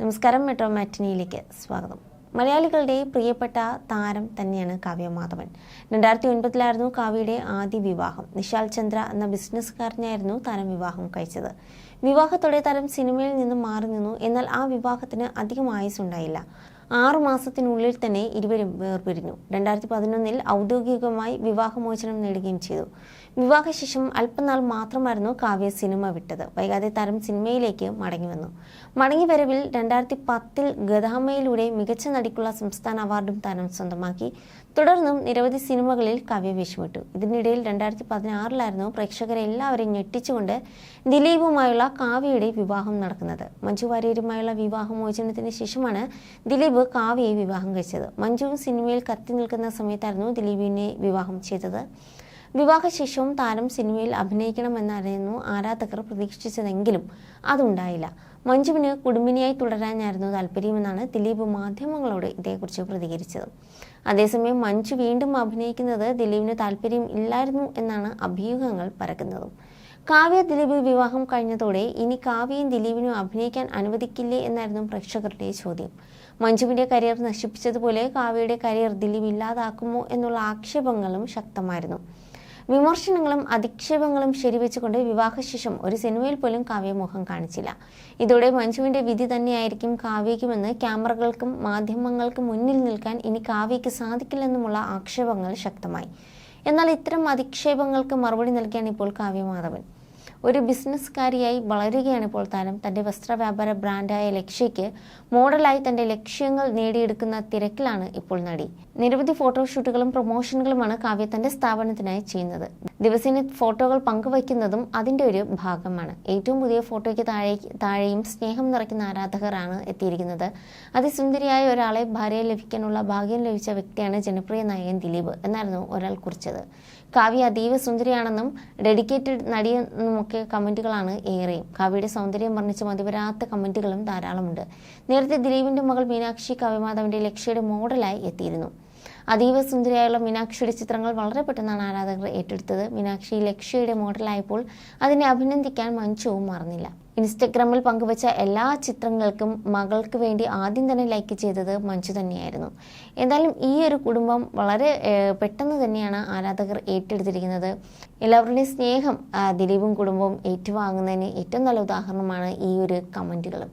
നമസ്കാരം മെട്രോ മാറ്റിനിയിലേക്ക് സ്വാഗതം. മലയാളികളുടെ പ്രിയപ്പെട്ട താരം തന്നെയാണ് കാവ്യ മാധവൻ. രണ്ടായിരത്തി ഒൻപതിലായിരുന്നു കാവ്യയുടെ ആദ്യ വിവാഹം. നിശാൽ ചന്ദ്ര എന്ന ബിസിനസ്സുകാരനെയായിരുന്നു താരം വിവാഹം കഴിച്ചത്. വിവാഹത്തോടെ താരം സിനിമയിൽ നിന്നും മാറി നിന്നു. എന്നാൽ ആ വിവാഹത്തിന് അധികം ആയുസ്സുണ്ടായില്ല. ആറു മാസത്തിനുള്ളിൽ തന്നെ ഇരുവരും വേർപിരിഞ്ഞു. രണ്ടായിരത്തി പതിനൊന്നിൽ ഔദ്യോഗികമായി വിവാഹമോചനം നേടുകയും ചെയ്തു. വിവാഹശേഷം അല്പനാൾ മാത്രമായിരുന്നു കാവ്യ സിനിമ വിട്ടത്. വൈകാതെ താരം സിനിമയിലേക്ക് മടങ്ങി വന്നു. മടങ്ങി വരവിൽ രണ്ടായിരത്തി പത്തിൽ ഗതാമയിലൂടെ മികച്ച നടിക്കുള്ള സംസ്ഥാന അവാർഡും താരം സ്വന്തമാക്കി. തുടർന്നും നിരവധി സിനിമകളിൽ കാവ്യ വേഷമിട്ടു. ഇതിനിടയിൽ രണ്ടായിരത്തി പതിനാറിലായിരുന്നു പ്രേക്ഷകരെ എല്ലാവരെയും ഞെട്ടിച്ചുകൊണ്ട് ദിലീപുമായുള്ള കാവ്യയുടെ വിവാഹം നടക്കുന്നത്. മഞ്ജു വാര്യരുമായുള്ള വിവാഹമോചനത്തിന് ശേഷമാണ് ദിലീപ് കാവ്യയെ വിവാഹം കഴിച്ചത്. മഞ്ജുവും സിനിമയിൽ കത്തി നിൽക്കുന്ന സമയത്തായിരുന്നു ദിലീപിനെ വിവാഹം ചെയ്തത്. വിവാഹശേഷവും താരം സിനിമയിൽ അഭിനയിക്കണമെന്നായിരുന്നു ആരാധകർ പ്രതീക്ഷിച്ചതെങ്കിലും അതുണ്ടായില്ല. മഞ്ജുവിന് കുടുംബിനിയായി തുടരാനായിരുന്നു താല്പര്യമെന്നാണ് ദിലീപ് മാധ്യമങ്ങളോട് ഇതേക്കുറിച്ച് പ്രതികരിച്ചത്. അതേസമയം മഞ്ജു വീണ്ടും അഭിനയിക്കുന്നത് ദിലീപിന് താല്പര്യം ഇല്ലായിരുന്നു എന്നാണ് അഭ്യൂഹങ്ങൾ പരക്കുന്നതും. കാവ്യ ദിലീപ് വിവാഹം കഴിഞ്ഞതോടെ ഇനി കാവ്യയും ദിലീപിനും അഭിനയിക്കാൻ അനുവദിക്കില്ലേ എന്നായിരുന്നു പ്രേക്ഷകരുടെ ചോദ്യം. മഞ്ജുവിന്റെ കരിയർ നശിപ്പിച്ചതുപോലെ കാവ്യയുടെ കരിയർ ദിലീപ് ഇല്ലാതാക്കുമോ എന്നുള്ള ആക്ഷേപങ്ങളും ശക്തമായിരുന്നു. വിമർശനങ്ങളും അധിക്ഷേപങ്ങളും ശരിവെച്ചുകൊണ്ട് വിവാഹശേഷം ഒരു സിനിമയിൽ പോലും കാവ്യ മുഖം കാണിച്ചില്ല. ഇതോടെ മഞ്ജുവിന്റെ വിധി തന്നെയായിരിക്കും കാവ്യയ്ക്കുമെന്ന് ക്യാമറകൾക്കും മാധ്യമങ്ങൾക്കും മുന്നിൽ നിൽക്കാൻ ഇനി കാവ്യയ്ക്ക് സാധിക്കില്ലെന്നുമുള്ള ആക്ഷേപങ്ങൾ ശക്തമായി. എന്നാൽ ഇത്തരം അധിക്ഷേപങ്ങൾക്ക് മറുപടി നൽകിയാണ് ഇപ്പോൾ കാവ്യമാധവൻ. ഒരു ബിസിനസ്സുകാരിയായി വളരുകയാണ് ഇപ്പോൾ താരം തന്റെ വസ്ത്രവ്യാപാര ബ്രാൻഡായ ലക്ഷ്യയ്ക്ക് മോഡലായി തന്റെ ലക്ഷ്യങ്ങൾ നേടിയെടുക്കുന്ന തിരക്കിലാണ് ഇപ്പോൾ നടി. നിരവധി ഫോട്ടോഷൂട്ടുകളും പ്രൊമോഷനുകളുമാണ് കാവ്യ തന്റെ സ്ഥാപനത്തിനായി ചെയ്യുന്നത്. ദിവസേന ഫോട്ടോകൾ പങ്കുവയ്ക്കുന്നതും അതിന്റെ ഒരു ഭാഗമാണ്. ഏറ്റവും പുതിയ ഫോട്ടോയ്ക്ക് താഴെ താഴെയും സ്നേഹം നിറയ്ക്കുന്ന ആരാധകരാണ് എത്തിയിരിക്കുന്നത്. അതിസുന്ദരിയായ ഒരാളെ ഭാര്യയെ ലഭിക്കാനുള്ള ഭാഗ്യം ലഭിച്ച വ്യക്തിയാണ് ജനപ്രിയ നായകൻ ദിലീപ് എന്നായിരുന്നു ഒരാൾ കുറിച്ചത്. കാവ്യ അതീവ സുന്ദരിയാണെന്നും ഡെഡിക്കേറ്റഡ് നടിയെന്നുമൊക്കെ കമന്റുകളാണ് ഏറെയും. കാവ്യയുടെ സൗന്ദര്യം വർണിച്ച് മതിവരാത്ത കമന്റുകളും ധാരാളമുണ്ട്. നേരത്തെ ദിലീപിന്റെ മകൾ മീനാക്ഷി കാവ്യമാധവന്റെ ലക്ഷ്യയുടെ മോഡലായി എത്തിയിരുന്നു. അതീവ സുന്ദരിയായുള്ള മീനാക്ഷിയുടെ ചിത്രങ്ങൾ വളരെ പെട്ടെന്നാണ് ആരാധകർ ഏറ്റെടുത്തത്. മീനാക്ഷി ലക്ഷ്യയുടെ മോഡലായപ്പോൾ അതിനെ അഭിനന്ദിക്കാൻ മഞ്ജുവും മറന്നില്ല. ഇൻസ്റ്റഗ്രാമിൽ പങ്കുവച്ച എല്ലാ ചിത്രങ്ങൾക്കും മകൾക്ക് വേണ്ടി ആദ്യം തന്നെ ലൈക്ക് ചെയ്തത് മഞ്ജു തന്നെയായിരുന്നു. എന്തായാലും ഈ ഒരു കുടുംബം വളരെ പെട്ടെന്ന് തന്നെയാണ് ആരാധകർ ഏറ്റെടുത്തിരിക്കുന്നത്. എല്ലാവരുടെയും സ്നേഹം ദിലീപും കുടുംബവും ഏറ്റുവാങ്ങുന്നതിന് ഏറ്റവും നല്ല ഉദാഹരണമാണ് ഈ ഒരു കമന്റുകളും